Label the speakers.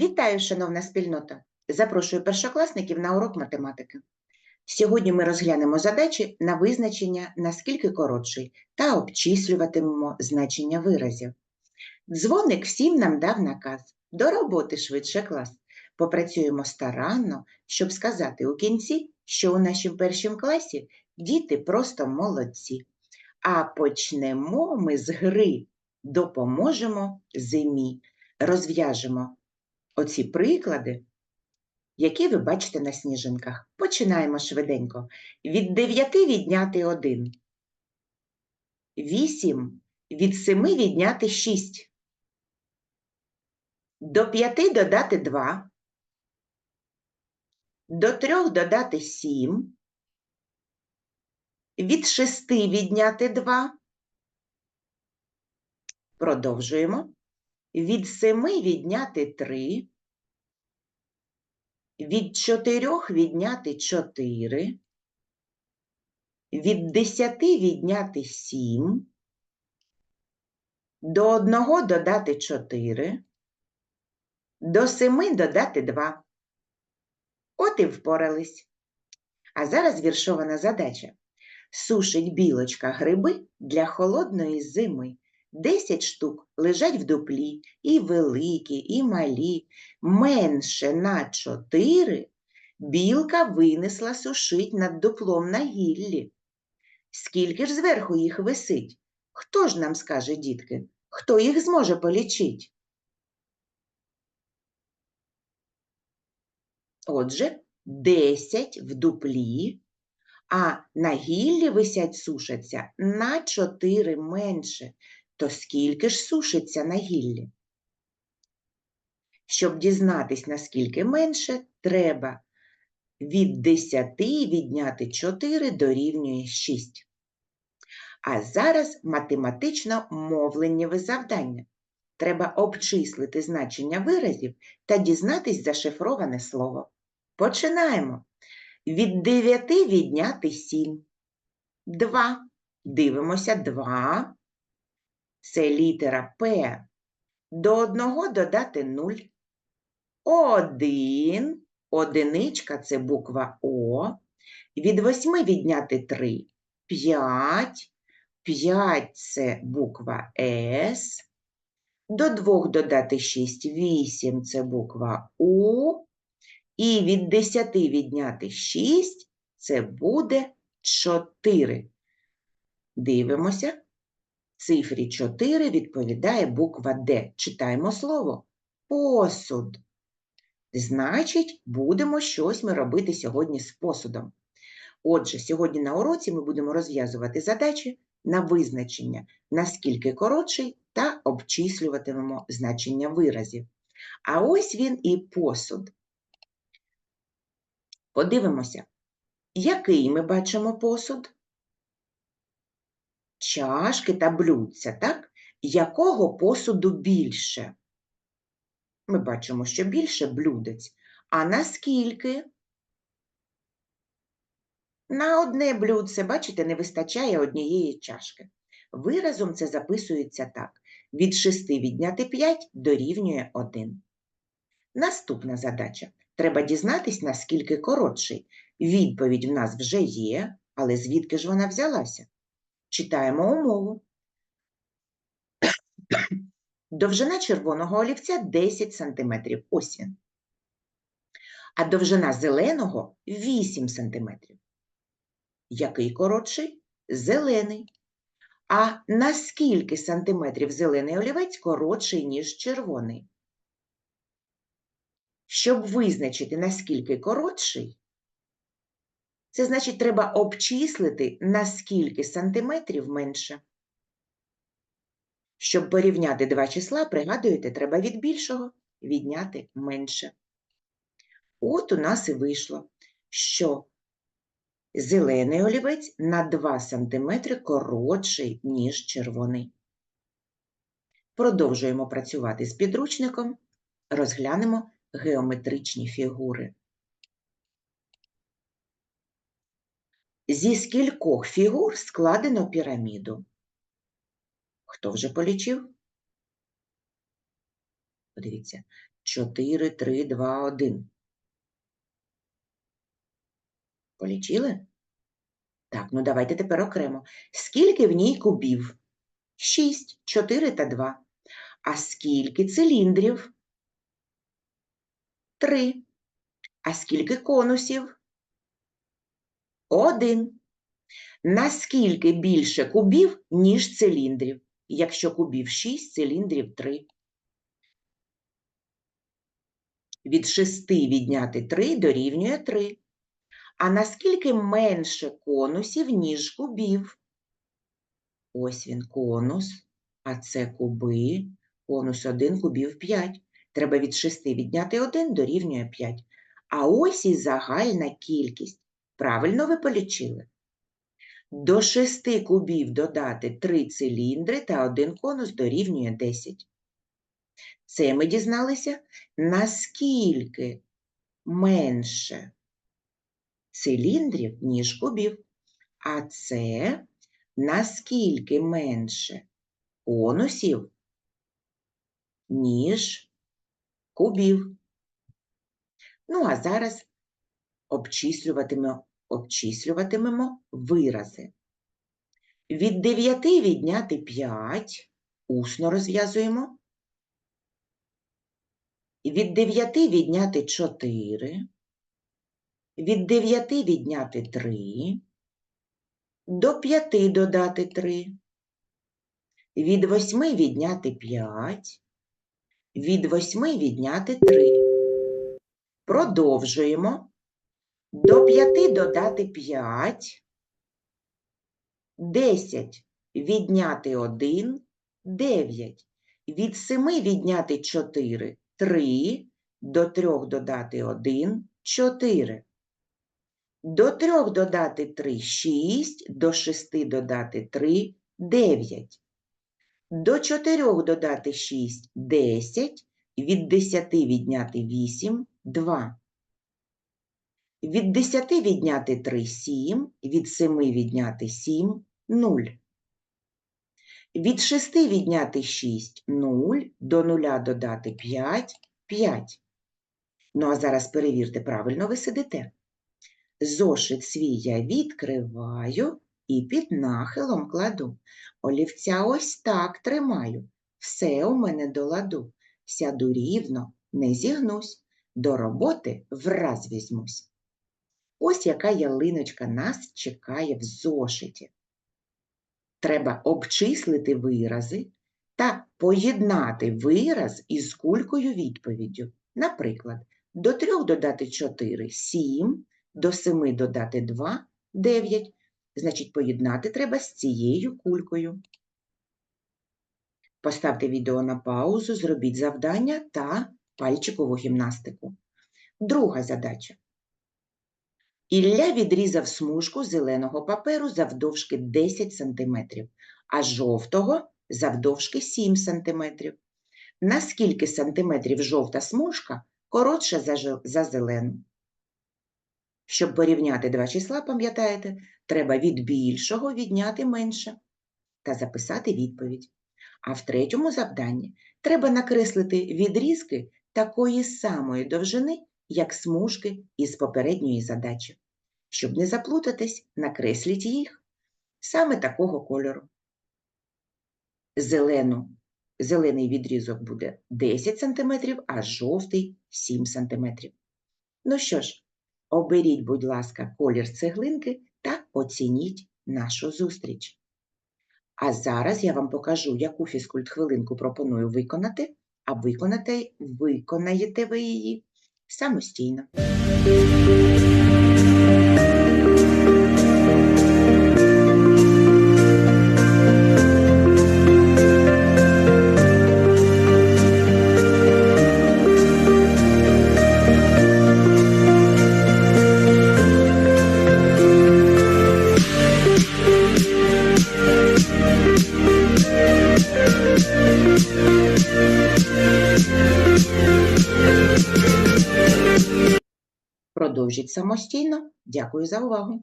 Speaker 1: Вітаю, шановна спільнота! Запрошую першокласників на урок математики. Сьогодні ми розглянемо задачі на визначення наскільки коротший та обчислюватимемо значення виразів. Дзвоник всім нам дав наказ. До роботи швидше клас. Попрацюємо старанно, щоб сказати у кінці, що у нашому першому класі діти просто молодці. А почнемо ми з гри «Допоможемо зимі». Розв'яжемо оці приклади, які ви бачите на сніжинках. Починаємо швиденько. Від 9 відняти 1. 8. Від 7 відняти 6. До 5 додати 2. До 3 додати 7. Від 6 відняти 2. Продовжуємо. Від 7 відняти 3. Від 4 відняти 4. Від 10 відняти 7. До 1 додати 4. До 7 додати 2. От і впорались. А зараз віршована задача. Сушить білочка гриби для холодної зими. Десять штук лежать в дуплі, і великі, і малі. Менше на чотири білка винесла сушить над дуплом на гіллі. Скільки ж зверху їх висить? Хто ж нам скаже, дітки? Хто їх зможе полічить? Отже, десять в дуплі, а на гіллі висять сушаться на чотири менше. То скільки ж сушиться на гіллі? Щоб дізнатись, наскільки менше, треба від 10 відняти 4 дорівнює 6. А зараз математично мовленнєве завдання. Треба обчислити значення виразів та дізнатись зашифроване слово. Починаємо. Від 9 відняти 7. 2. Дивимося 2. Це літера П. До одного додати 0. Один. Одиничка це буква О. Від восьми відняти 3. 5. 5 це буква С. До двох додати 6. 8 це буква У. І від 10 відняти 6 це буде 4. Дивимося. Цифрі 4 відповідає буква Д. Читаємо слово посуд. Значить, будемо щось ми робити сьогодні з посудом. Отже, сьогодні на уроці ми будемо розв'язувати задачі на визначення, наскільки коротший, та обчислюватимемо значення виразів. А ось він і посуд. Подивимося, який ми бачимо посуд? Чашки та блюдця, так? Якого посуду більше? Ми бачимо, що більше блюдець. А наскільки? На одне блюдце, бачите, не вистачає однієї чашки. Виразом це записується так. Від 6 відняти 5 дорівнює 1. Наступна задача. Треба дізнатись, наскільки коротший. Відповідь в нас вже є, але звідки ж вона взялася? Читаємо умову. Довжина червоного олівця 10 см. Ось він. А довжина зеленого 8 см. Який коротший? Зелений. А на скільки сантиметрів зелений олівець коротший, ніж червоний? Щоб визначити, наскільки коротший, це значить, треба обчислити, на скільки сантиметрів менше. Щоб порівняти два числа, пригадуєте, треба від більшого відняти менше. От у нас і вийшло, що зелений олівець на 2 см коротший, ніж червоний. Продовжуємо працювати з підручником, розглянемо геометричні фігури. Зі скількох фігур складено піраміду? Хто вже полічив? Подивіться, 4, 3, 2, 1. Полічили? Так, ну давайте тепер окремо. Скільки в ній кубів? 6, 4 та 2. А скільки циліндрів? 3. А скільки конусів? 1. Наскільки більше кубів, ніж циліндрів? Якщо кубів 6, циліндрів 3. Від 6 відняти 3 дорівнює 3. А наскільки менше конусів, ніж кубів? Ось він конус, а це куби. Конус 1, кубів 5. Треба від 6 відняти 1 дорівнює 5. А ось і загальна кількість. Правильно ви полічили? До 6 кубів додати 3 циліндри та 1 конус дорівнює 10. Це ми дізналися, наскільки менше циліндрів, ніж кубів. А це наскільки менше конусів, ніж кубів. Ну, а зараз обчислюватимемо, обчислюватимемо вирази. Від 9 відняти 5, усно розв'язуємо. Від 9 відняти 4, від 9 відняти 3, до 5 додати 3, від 8 відняти 5, від 8 відняти 3. Продовжуємо. До 5 додати 5, 10 відняти 1, 9. Від 7 відняти 4, 3, до 3 додати 1, 4. До 3 додати 3 – 6, до 6 додати 3 – 9. До 4 додати 6 – 10, від 10 відняти 8 – 2. Від 10 відняти 3 – 7, від 7 відняти 7 – 0. Від 6 відняти 6 – 0, до 0 додати 5 – 5. Ну, а зараз перевірте, правильно ви сидите. Зошит свій я відкриваю і під нахилом кладу. Олівця ось так тримаю. Все у мене до ладу. Сяду рівно, не зігнусь. До роботи враз візьмусь. Ось яка ялиночка нас чекає в зошиті. Треба обчислити вирази та поєднати вираз із кулькою відповіддю. Наприклад, до 3 додати 4 – 7, до 7 додати 2 – 9. Значить, поєднати треба з цією кулькою. Поставте відео на паузу, зробіть завдання та пальчикову гімнастику. Друга задача. Ілля відрізав смужку зеленого паперу завдовжки 10 см, а жовтого завдовжки 7 см. На скільки сантиметрів жовта смужка коротша за, за зелену? Щоб порівняти два числа, пам'ятаєте, треба від більшого відняти менше та записати відповідь. А в третьому завданні треба накреслити відрізки такої самої довжини, як смужки із попередньої задачі. Щоб не заплутатись, накресліть їх саме такого кольору. Зелену, зелений відрізок буде 10 см, а жовтий 7 см. Ну що ж, оберіть, будь ласка, колір цеглинки та оцініть нашу зустріч. А зараз я вам покажу, яку фізкульт-хвилинку пропоную виконати, а виконати, виконаєте ви її самостійно. Продовжіть самостійно. Дякую за увагу.